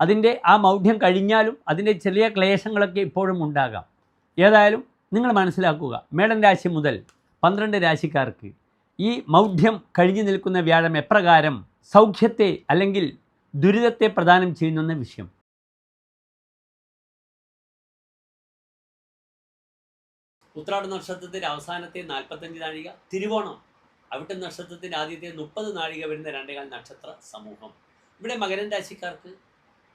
അതിന്റെ ആ മൗഢ്യം കഴിഞ്ഞാലും അതിന്റെ ചെറിയ ക്ലേശങ്ങളൊക്കെ ഇപ്പോഴും ഉണ്ടാകാം. ഏതായാലും നിങ്ങൾ മനസ്സിലാക്കുക മേടൻ രാശി മുതൽ പന്ത്രണ്ട് രാശിക്കാർക്ക് ഈ മൗഢ്യം കഴിഞ്ഞു നിൽക്കുന്ന വ്യാഴം എപ്രകാരം സൗഖ്യത്തെ അല്ലെങ്കിൽ ദുരിതത്തെ പ്രദാനം ചെയ്യുന്നെന്ന വിഷയം. ഉത്രാട നക്ഷത്രത്തിന്റെ അവസാനത്തെ നാൽപ്പത്തഞ്ച് നാഴിക തിരുവോണം. അവിടുത്തെ നക്ഷത്രത്തിന്റെ ആദ്യത്തെ മുപ്പത് നാഴിക വരുന്ന രണ്ടേകാൽ നക്ഷത്ര സമൂഹം. ഇവിടെ മകരൻ രാശിക്കാർക്ക്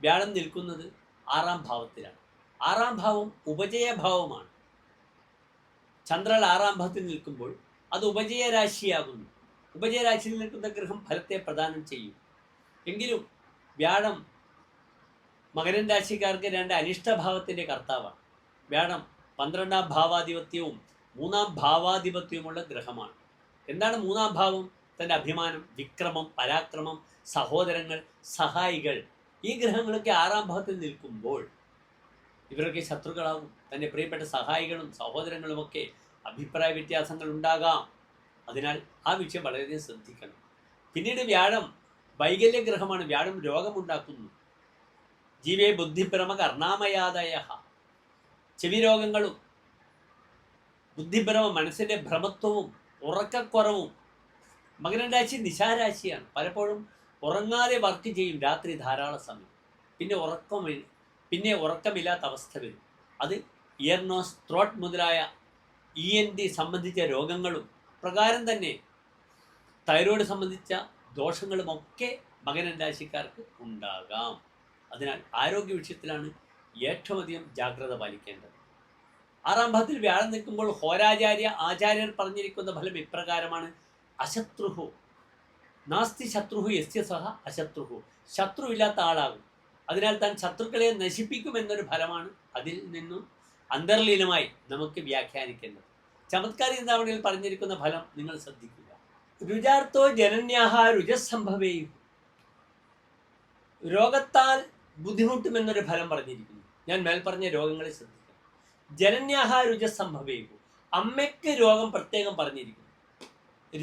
വ്യാഴം നിൽക്കുന്നത് ആറാം ഭാവത്തിലാണ്. ആറാം ഭാവം ഉപജയഭാവമാണ് ചന്ദ്രൻ ആറാം ഭാവത്തിൽ നിൽക്കുമ്പോൾ അത് ഉപജയരാശിയാകുന്നു ഉപജയരാശിയിൽ ഉപജയ രാശിയിൽ നിൽക്കുന്ന ഗ്രഹം ഫലത്തെ പ്രദാനം ചെയ്യും. എങ്കിലും വ്യാഴം മകരൻ രാശിക്കാർക്ക് രണ്ട് അനിഷ്ടഭാവത്തിന്റെ കർത്താവാണ്. വ്യാഴം പന്ത്രണ്ടാം ഭാവാധിപത്യവും മൂന്നാം ഭാവാധിപത്യവുമുള്ള ഗ്രഹമാണ്. എന്താണ് മൂന്നാം ഭാവം? തന്റെ അഭിമാനം വിക്രമം പരാക്രമം സഹോദരങ്ങൾ സഹായികൾ ഈ ഗ്രഹങ്ങളൊക്കെ ആറാം ഭാഗത്ത് നിൽക്കുമ്പോൾ ഇവരൊക്കെ ശത്രുക്കളാകും തന്റെ പ്രിയപ്പെട്ട സഹായികളും സഹോദരങ്ങളുമൊക്കെ അഭിപ്രായ വ്യത്യാസങ്ങൾ ഉണ്ടാകാം. അതിനാൽ ആ വിഷയം വളരെയധികം ശ്രദ്ധിക്കണം. പിന്നീട് വ്യാഴം വൈകല്യ ഗ്രഹമാണ്. വ്യാഴം രോഗമുണ്ടാക്കുന്നു. ജീവേ ബുദ്ധിപരമ കർണാമയാദയ ചെവി രോഗങ്ങളും ബുദ്ധിപരമ മനസ്സിന്റെ ഭ്രമത്വവും ഉറക്കക്കുറവും മകരൻ രാശി നിശാരാശിയാണ്. പലപ്പോഴും ഉറങ്ങാതെ വർക്ക് ചെയ്യും രാത്രി ധാരാളം സമയം. പിന്നെ ഉറക്കം പിന്നെ ഉറക്കമില്ലാത്ത അവസ്ഥ വരും. അത് ഇയർനോസ് ത്രോട്ട് മുതലായ ഇ എൻ ഡി സംബന്ധിച്ച രോഗങ്ങളും പ്രകാരം തന്നെ തൈറോയ്ഡ് സംബന്ധിച്ച ദോഷങ്ങളുമൊക്കെ മകരൻ രാശിക്കാർക്ക് ഉണ്ടാകാം. അതിനാൽ ആരോഗ്യ വിഷയത്തിലാണ് ഏറ്റവും അധികം ജാഗ്രത പാലിക്കേണ്ടത്. ആറാം ഭാഗത്തിൽ വ്യാഴം നിൽക്കുമ്പോൾ ഹോരാചാര്യ ആചാര്യർ പറഞ്ഞിരിക്കുന്ന ഫലം ഇപ്രകാരമാണ്. അശത്രുഹു നാസ്തി ശത്രുഹു യസ്യ സഹ അശത്രുഹു. ശത്രു ഇല്ലാത്ത ആളാകും. അതിനാൽ താൻ ശത്രുക്കളെ നശിപ്പിക്കുമെന്നൊരു ഫലമാണ് അതിൽ നിന്നും അന്തർലീനമായി നമുക്ക് വ്യാഖ്യാനിക്കേണ്ടത്. ചമത്കാരി ചിന്താമണിയിൽ പറഞ്ഞിരിക്കുന്ന ഫലം നിങ്ങൾ ശ്രദ്ധിക്കുക. രുചാർത്ഥോ ജനന്യാഹ രുജസംഭവേയും രോഗത്താൽ ബുദ്ധിമുട്ടുമെന്നൊരു ഫലം പറഞ്ഞിരിക്കുന്നു. ഞാൻ മേൽപ്പറഞ്ഞ രോഗങ്ങളെ ശ്രദ്ധിക്കുക ജനന്യാഹ രുജസംഭവേയു അമ്മയ്ക്ക് രോഗം പ്രത്യേകം പറഞ്ഞിരിക്കുന്നു.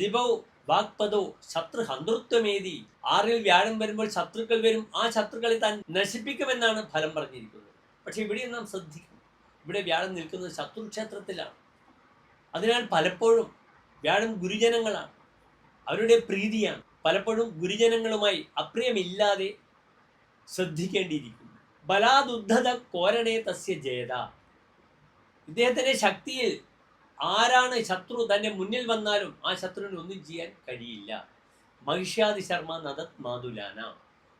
രിപൗ വാക്പദോ ശത്രു ഹന്തൃത്വമേതി. ആറിൽ വ്യാഴം വരുമ്പോൾ ശത്രുക്കൾ വരും. ആ ശത്രുക്കളെ താൻ നശിപ്പിക്കുമെന്നാണ് ഫലം പറഞ്ഞിരിക്കുന്നത്. പക്ഷെ ഇവിടെ നാം ശ്രദ്ധിക്കും ഇവിടെ വ്യാഴം നിൽക്കുന്നത് ശത്രുക്ഷേത്രത്തിലാണ് അതിനാൽ പലപ്പോഴും വ്യാഴം ഗുരുജനങ്ങളാണ്. അവരുടെ പ്രീതിയാണ്. പലപ്പോഴും ഗുരുജനങ്ങളുമായി അപ്രിയമില്ലാതെ ശ്രദ്ധിക്കേണ്ടിയിരിക്കുന്നു. ബലാദുദ്ധത കോരണേ തസ്യ ജയത. ഇദ്ദേഹത്തിന്റെ ശക്തിയിൽ ആരാണ് ശത്രു തന്റെ മുന്നിൽ വന്നാലും ആ ശത്രുവിന് ഒന്നും ചെയ്യാൻ കഴിയില്ല. മഹിഷ്യാദി ശർമ്മ നദത് മാതുലാന.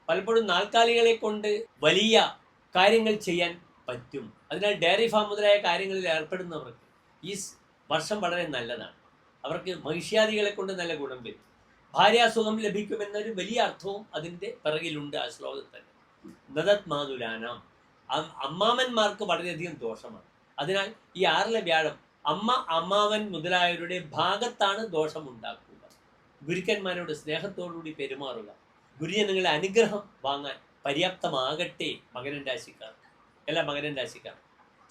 പലപ്പോഴും നാൽക്കാലികളെ കൊണ്ട് വലിയ കാര്യങ്ങൾ ചെയ്യാൻ പറ്റും. അതിനാൽ ഡയറി ഫാം മുതലായ കാര്യങ്ങളിൽ ഏർപ്പെടുന്നവർക്ക് ഈ വർഷം വളരെ നല്ലതാണ്. അവർക്ക് മഹിഷ്യാദികളെ കൊണ്ട് നല്ല ഗുണം വരും. ഭാര്യാസുഖം ലഭിക്കുമെന്നൊരു വലിയ അർത്ഥവും അതിന്റെ പിറകിലുണ്ട് ആ ശ്ലോകത്തിൽ നദത് മാതുലാനാം. അമ്മാമന്മാർക്ക് വളരെയധികം ദോഷമാണ്. അതിനാൽ ഈ ആറിലെ വ്യാഴം അമ്മ അമ്മാവൻ മുതലായവരുടെ ഭാഗത്താണ് ദോഷമുണ്ടാക്കുക. ഗുരുക്കന്മാരോട് സ്നേഹത്തോടുകൂടി പെരുമാറുക. ഗുരുജനങ്ങളെ അനുഗ്രഹം വാങ്ങാൻ പര്യാപ്തമാകട്ടെ മകരൻ രാശിക്കാർ എല്ലാ മകരൻ രാശിക്കാർ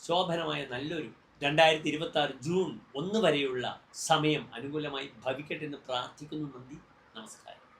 ശോഭനമായ നല്ലൊരു രണ്ടായിരത്തി ഇരുപത്തി ആറ് ജൂൺ ഒന്ന് വരെയുള്ള സമയം അനുകൂലമായി ഭവിക്കട്ടെ എന്ന് പ്രാർത്ഥിക്കുന്നു നന്ദി നമസ്കാരം.